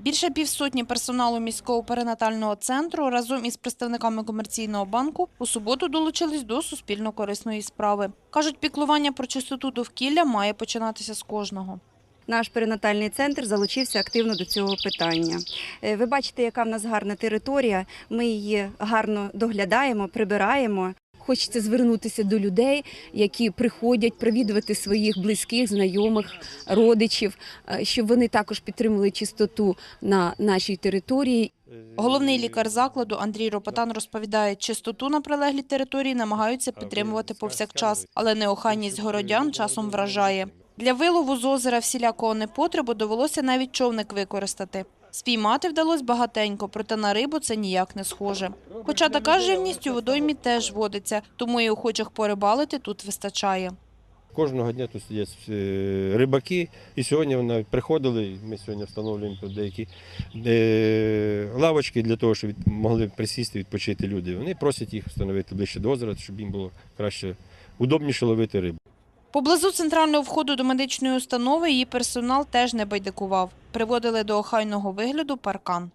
Більше півсотні персоналу міського перинатального центру разом із представниками комерційного банку у суботу долучились до суспільно-корисної справи. Кажуть, піклування про чистоту довкілля має починатися з кожного. Наш перинатальний центр залучився активно до цього питання. Е, Ви бачите, яка в нас гарна територія. Ми її гарно доглядаємо, прибираємо. Хочеться звернутися до людей, які приходять провідувати своїх близьких, знайомих, родичів, е, щоб вони також підтримували чистоту на нашій території. Головний лікар закладу Андрій Ропотан розповідає, чистоту на прилеглій території намагаються підтримувати повсякчас, але неохайність городян часом вражає. Для вилову з озера всілякого непотребу довелося навіть човник використати. Спіймати вдалося багатенько, проте на рибу це ніяк не схоже. Хоча така живність у водоймі теж водиться, тому і охочих порибалити тут вистачає. Кожного дня тут сидять е, рибаки, і сьогодні вони приходили, ми сьогодні встановлюємо тут деякі е, лавочки для того, щоб могли присісти, відпочити люди. Вони просять їх встановити ближче до озера, щоб їм було краще, удобніше ловити рибу. Поблизу центрального входу до медичної установи її персонал теж не байдикував. Приводили до охайного вигляду паркан.